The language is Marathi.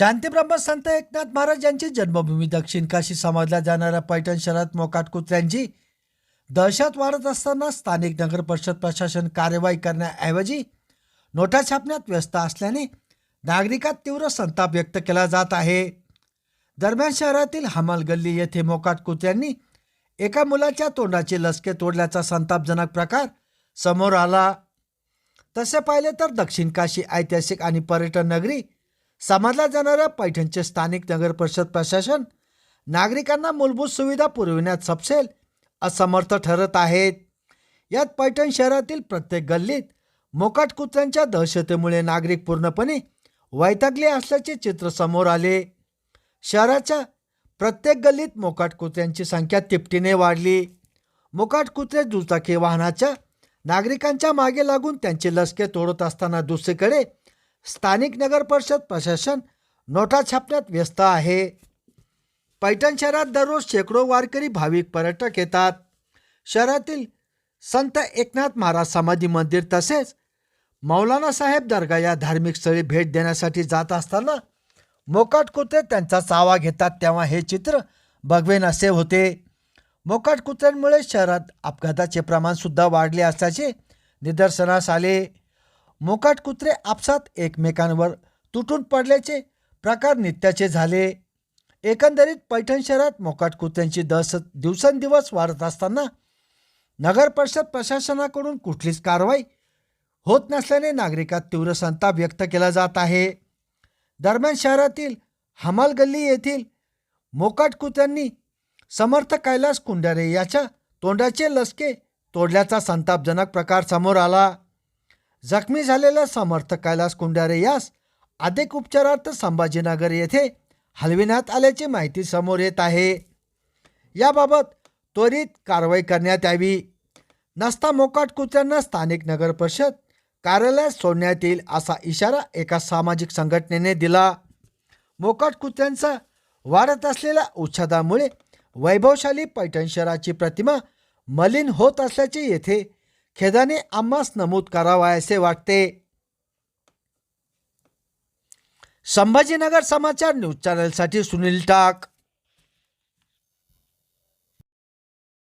शांतीब्रह्म संत एकनाथ महाराज यांची जन्मभूमी दक्षिण काशी समजल्या जाणाऱ्या पैठण शहरात मोकाट कुत्र्यांची दहशत वाढत असताना स्थानिक नगर परिषद प्रशासन कार्यवाही करण्याऐवजी नोटा छापण्यात व्यस्त असल्याने नागरिकात तीव्र संताप व्यक्त केला जात आहे. दरम्यान शहरातील हमाल गल्ली येथे मोकाट कुत्र्यांनी एका मुलाच्या तोंडाचे लसके तोडल्याचा संतापजनक प्रकार समोर आला. तसे पाहिले तर दक्षिण काशी ऐतिहासिक आणि पर्यटन नगरी समजल्या जाणाऱ्या पैठणचे स्थानिक नगर परिषद प्रशासन नागरिकांना मूलभूत सुविधा पुरविण्यात सपसेल असमर्थ ठरत आहेत. यात पैठण शहरातील प्रत्येक गल्लीत मोकाट कुत्र्यांच्या दहशतीमुळे नागरिक पूर्णपणे वैतागले असल्याचे चित्र समोर आले. शहराच्या प्रत्येक गल्लीत मोकाट कुत्र्यांची संख्या तिपटीने वाढली. मोकाट कुत्रे दुचाकी वाहनाच्या नागरिकांच्या मागे लागून त्यांचे लसके तोडत असताना दुसरीकडे स्थानिक नगर परिषद प्रशासन नोटा छापण्यात व्यस्त आहे. पैठण शहरात दररोज शेकडो वारकरी भाविक पर्यटक येतात. शहरातील संत एकनाथ महाराज समाधी मंदिर तसेच मौलाना साहेब दर्गा या धार्मिक स्थळी भेट देण्यासाठी जात असताना मोकाट कुत्रे त्यांचा चावा घेतात तेव्हा हे चित्र बघवेन असे होते. मोकाट कुत्र्यांमुळे शहरात अपघाताचे प्रमाणसुद्धा वाढले असल्याचे निदर्शनास आले. मोकाट कुत्रे आपसात एकमेकांवर तुटून पडल्याचे प्रकार नित्याचे झाले. एकंदरीत पैठण शहरात मोकाट कुत्र्यांची दस दिवसेंदिवस वाढत असताना नगर परिषद प्रशासनाकडून कुठलीच कारवाई होत नसल्याने नागरिकात तीव्र संताप व्यक्त केला जात आहे. दरम्यान शहरातील हमाल गल्ली येथील मोकाट कुत्र्यांनी समर्थ कैलास कुंडारे याच्या तोंडाचे लसके तोडल्याचा संतापजनक प्रकार समोर आला. जखमी झालेल्या समर्थ कैलास कुंडारे यास अधिक उपचारार्थ संभाजीनगर येथे हलविण्यात आल्याची माहिती समोर येत आहे. याबाबत त्वरित कारवाई करण्यात यावी. नसता मोकाट कुत्र्यांना स्थानिक नगर परिषद कार्यालयात सोडण्यात येईल असा इशारा एका सामाजिक संघटनेने दिला. मोकाट कुत्र्यांचा वाढत असलेल्या उच्छादामुळे वैभवशाली पैठण शहराची प्रतिमा मलिन होत असल्याचे येथे खेदाने आम्हास नमूद करावायसे वाटते. संभाजीनगर समाचार न्यूज चॅनलसाठी सुनील टाक.